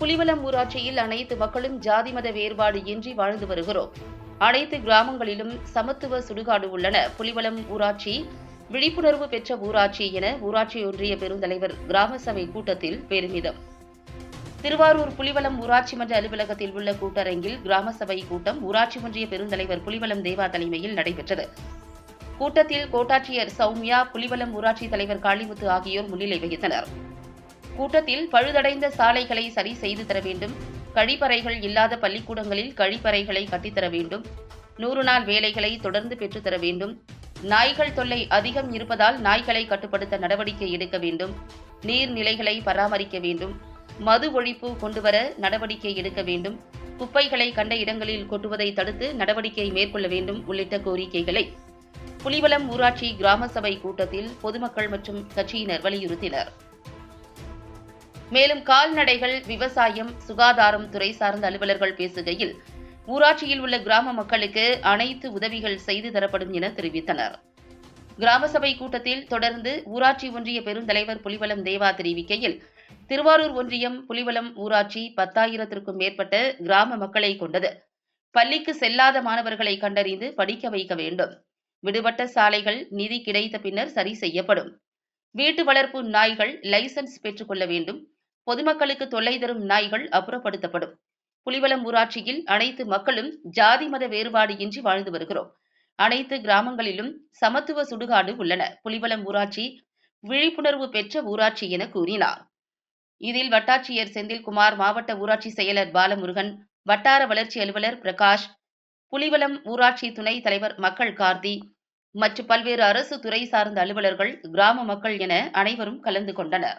புலிவலம் ஊராட்சியில் அனைத்து மக்களும் ஜாதி மத வேறுபாடு இன்றி வாழ்ந்து வருகிறோம். அனைத்து கிராமங்களிலும் சமத்துவ சுடுகாடு உள்ளன. புலிவலம் ஊராட்சி விழிப்புணர்வு பெற்ற ஊராட்சி என ஊராட்சி ஒன்றிய பெருந்தலைவர் கிராம சபை கூட்டத்தில் பெருமிதம். திருவாரூர் புலிவலம் ஊராட்சி மன்ற அலுவலகத்தில் உள்ள கூட்டரங்கில் கிராம சபை கூட்டம் ஊராட்சி ஒன்றிய பெருந்தலைவர் புலிவலம் தேவா தலைமையில் நடைபெற்றது. கூட்டத்தில் கோட்டாட்சியர் சௌமியா புலிவலம் ஊராட்சி தலைவர் காளிமுத்து ஆகியோர் முன்னிலை வகித்தனர். கூட்டத்தில் பழுதடைந்த சாலைகளை சரி செய்து தர வேண்டும். கழிப்பறைகள் இல்லாத பள்ளிக்கூடங்களில் கழிப்பறைகளை கட்டித்தர வேண்டும். நூறு நாள் வேலைகளை தொடர்ந்து பெற்றுத்தர வேண்டும். நாய்கள் தொல்லை அதிகம் இருப்பதால் நாய்களை கட்டுப்படுத்த நடவடிக்கை எடுக்க வேண்டும். நீர்நிலைகளை பராமரிக்க வேண்டும். மது ஒழிப்பு கொண்டுவர நடவடிக்கை எடுக்க வேண்டும். குப்பைகளை கண்ட இடங்களில் கொட்டுவதை தடுத்து நடவடிக்கை மேற்கொள்ள வேண்டும் உள்ளிட்ட கோரிக்கைகளை புலிவலம் ஊராட்சி கிராம சபை கூட்டத்தில் பொதுமக்கள் மற்றும் கட்சியினர் வலியுறுத்தினர். மேலும் கால்நடைகள் விவசாயம் சுகாதாரம் துறை சார்ந்த அலுவலர்கள் பேசுகையில் ஊராட்சியில் உள்ள கிராம மக்களுக்கு அனைத்து உதவிகள் செய்து தரப்படும் என தெரிவித்தனர். கிராம சபை கூட்டத்தில் தொடர்ந்து ஊராட்சி ஒன்றிய பெருந்தலைவர் புலிவலம் தேவா தெரிவிக்கையில் திருவாரூர் ஒன்றியம் புலிவலம் ஊராட்சி பத்தாயிரத்திற்கும் மேற்பட்ட கிராம மக்களை கொண்டது. பள்ளிக்கு செல்லாத மாணவர்களை கண்டறிந்து படிக்க வைக்க வேண்டும். விடுபட்ட சாலைகள் நிதி கிடைத்த பின்னர் சரி செய்யப்படும். வீட்டு வளர்ப்பு நாய்கள் லைசன்ஸ் பெற்றுக்கொள்ள வேண்டும். பொதுமக்களுக்கு தொல்லை தரும் நாய்கள் அப்புறப்படுத்தப்படும். புலிவலம் ஊராட்சியில் அனைத்து மக்களும் ஜாதி மத வேறுபாடு இன்றி வாழ்ந்து வருகிறோம். அனைத்து கிராமங்களிலும் சமத்துவ சுடுகாடு உள்ளன. புலிவலம் ஊராட்சி விழிப்புணர்வு பெற்ற ஊராட்சி என கூறினார். இதில் வட்டாட்சியர் செந்தில்குமார் மாவட்ட ஊராட்சி செயலர் பாலமுருகன் வட்டார வளர்ச்சி அலுவலர் பிரகாஷ் புலிவலம் ஊராட்சி துணைத் தலைவர் மக்கள் கார்த்தி மற்றும் பல்வேறு அரசு துறை சார்ந்த அலுவலர்கள் கிராம மக்கள் என அனைவரும் கலந்து கொண்டனர்.